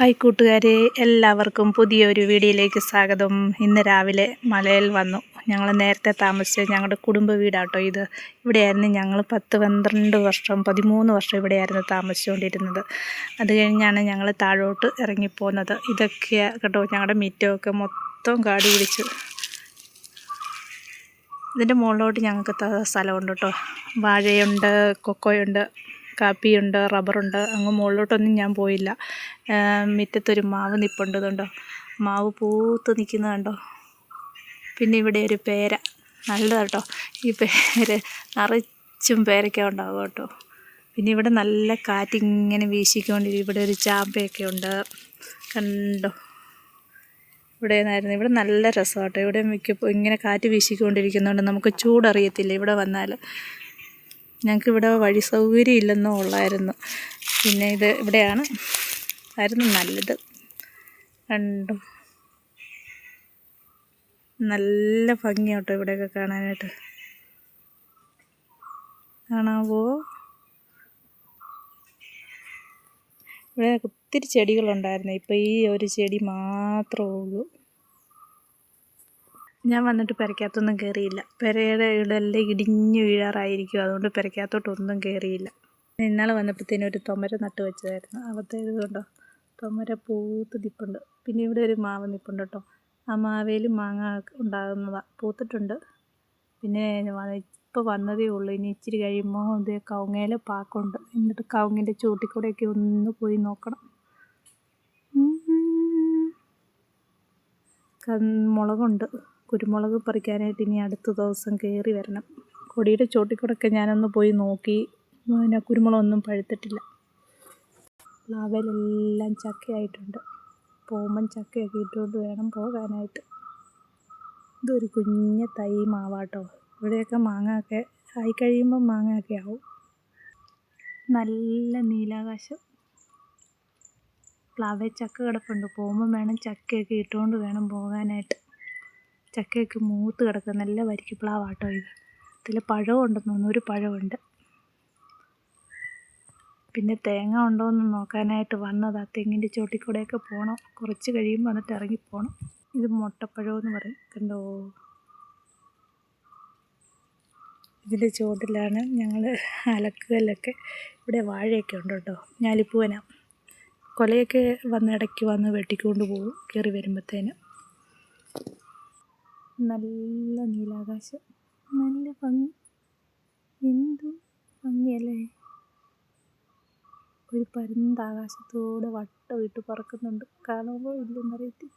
Hi കൂട്ടുകാരെ എല്ലാവർക്കും പുതിയൊരു വീഡിയോയിലേക്ക് സ്വാഗതം. ഇന്ന് രാവിലെ മലയിൽ വന്നു. ഞങ്ങൾ നേരത്തെ താമസിച്ചത് ഞങ്ങളുടെ കുടുംബ വീടാട്ടോ ഇത്. ഇവിടെയായിരുന്നു ഞങ്ങൾ പത്ത് പന്ത്രണ്ട് വർഷം പതിമൂന്ന് വർഷം ഇവിടെയായിരുന്നു താമസിച്ചുകൊണ്ടിരുന്നത്. അത് കഴിഞ്ഞാണ് ഞങ്ങൾ താഴോട്ട് ഇറങ്ങിപ്പോകുന്നത് ഇതൊക്കെ കേട്ടോ ഞങ്ങളുടെ മിറ്റമൊക്കെ മൊത്തം കാടി പിടിച്ച്. ഇതിന്റെ മുകളിലോട്ട് ഞങ്ങൾക്ക് സ്ഥലമുണ്ട് കേട്ടോ. വാഴയുണ്ട് കൊക്കോയുണ്ട് കാപ്പിയുണ്ട് റബ്ബറുണ്ട്. അങ്ങ് മുകളിലോട്ടൊന്നും ഞാൻ പോയില്ല. മുറ്റത്തൊരു മാവ് നിൽപ്പുണ്ട് കണ്ടോ മാവ് പൂത്ത് നിൽക്കുന്നത് കണ്ടോ? പിന്നെ ഇവിടെ ഒരു പേര. നല്ലത് കേട്ടോ. ഈ പേര് നിറച്ചും പേരയ്ക്ക ഉണ്ടാവും കേട്ടോ. പിന്നെ ഇവിടെ നല്ല കാറ്റിങ്ങനെ വീശിക്കൊണ്ടിരിക്കും. ഇവിടെ ഒരു ചാമ്പയൊക്കെ ഉണ്ട്. കണ്ടോ? ഇവിടെ നിന്നായിരുന്നു. ഇവിടെ നല്ല രസമാട്ടോ ഇവിടെ മിക്കപ്പോൾ ഇങ്ങനെ കാറ്റ് വീശിക്കൊണ്ടിരിക്കുന്നതുകൊണ്ട് നമുക്ക് ചൂടറിയത്തില്ല ഇവിടെ വന്നാൽ. ഞങ്ങൾക്കിവിടെ വഴി സൗകര്യം ഇല്ലെന്നോ ഉള്ളായിരുന്നു. പിന്നെ ഇത് ഇവിടെയാണ്. ആയിരുന്നു നല്ലത്. കണ്ടു നല്ല ഭംഗിയാട്ടോ ഇവിടെയൊക്കെ കാണാനായിട്ട്. കാണാവോ? ഇവിടെ ഒത്തിരി ചെടികളുണ്ടായിരുന്നു. ഇപ്പോൾ ഈ ഒരു ചെടി മാത്രമേ ഉള്ളൂ. ഞാൻ വന്നിട്ട് പെരയ്ക്കകത്തൊന്നും കയറിയില്ല പെരയുടെ ഇവിടെല്ലാം ഇടിഞ്ഞു വീഴാറായിരിക്കും. അതുകൊണ്ട് പെരയ്ക്കകത്തോട്ടൊന്നും കയറിയില്ല ഇന്നാൾ വന്നപ്പോഴത്തേനും ഒരു തൊമര നട്ട് വെച്ചതായിരുന്നു. അവിടുത്തെ കണ്ടോ? തൊമര പൂത്ത് നിൽപ്പുണ്ട് പിന്നെ ഇവിടെ ഒരു മാവ് നിൽപ്പുണ്ട് കേട്ടോ. ആ മാവേൽ മാങ്ങ ഉണ്ടാകുന്നതാണ് പൂത്തിട്ടുണ്ട്. പിന്നെ ഇപ്പോൾ വന്നതേ ഉള്ളൂ. ഇനി ഇച്ചിരി കഴിയുമ്പോൾ ഇത് കവുങ്ങയിൽ പാക്കുണ്ട്. എന്നിട്ട് കവുങ്ങിന്റെ ചൂട്ടിക്കൂടെയൊക്കെ ഒന്ന് പോയി നോക്കണം. മുളകുണ്ട്. കുരുമുളക് പറിക്കാനായിട്ട് ഇനി അടുത്ത ദിവസം കയറി വരണം. കൊടിയുടെ ചോട്ടിക്കൂടൊക്കെ ഞാനൊന്ന് പോയി നോക്കി. പിന്നെ കുരുമുളകൊന്നും പഴുത്തിട്ടില്ല. പ്ലാവിലെല്ലാം ചക്കയായിട്ടുണ്ട്. പോകുമ്പം ചക്കയൊക്കെ ഇട്ടുകൊണ്ട് വേണം പോകാനായിട്ട്. ഇതൊരു കുഞ്ഞ തൈ മാവാട്ടോ. ഇവിടെയൊക്കെ മാങ്ങയൊക്കെ ആയി കഴിയുമ്പോൾ മാങ്ങയൊക്കെ ആവും. നല്ല നീലാകാശം. പ്ലാവേ ചക്ക കിടപ്പുണ്ട്. പോകുമ്പം വേണം ചക്കയൊക്കെ ഇട്ടുകൊണ്ട് വേണം പോകാനായിട്ട്. ചക്കയൊക്കെ മൂത്ത് കിടക്കുക നല്ല വരിക്കപ്ലാവാട്ടോ ഇത്. ഇതിൽ പഴവും ഉണ്ടെന്ന് തോന്നുന്നു. ഒരു പഴമുണ്ട് പിന്നെ തേങ്ങ ഉണ്ടോ എന്ന് നോക്കാനായിട്ട് വന്നതാ. തെങ്ങിന്റെ ചോട്ടിൽ കൂടെയൊക്കെ പോകണം കുറച്ച് കഴിയുമ്പോൾ എന്നിട്ട് ഇറങ്ങിപ്പോകണം ഇത് മുട്ടപ്പഴമെന്ന് പറയും. കണ്ടോ? ഇതിന്റെ ചുവട്ടിലാണ് ഞങ്ങൾ അലക്കുകല്ലൊക്കെ ഇവിടെ വാഴയൊക്കെ ഉണ്ട് കേട്ടോ. ഞാലിപ്പൂവന. കൊലയൊക്കെ വന്ന് ഇടയ്ക്ക് വന്ന് വെട്ടിക്കൊണ്ട് പോകും. കയറി വരുമ്പോഴത്തേന് നല്ല നീലാകാശം. നല്ല ഭംഗി. എന്തു ഭംഗിയല്ലേ? ഒരു പരന്ത ആകാശത്തൂടെ വട്ടമിട്ട് പറക്കുന്നുണ്ട്. കാണുമ്പോൾ ഇല്ലെന്നറിയത്തില്ല.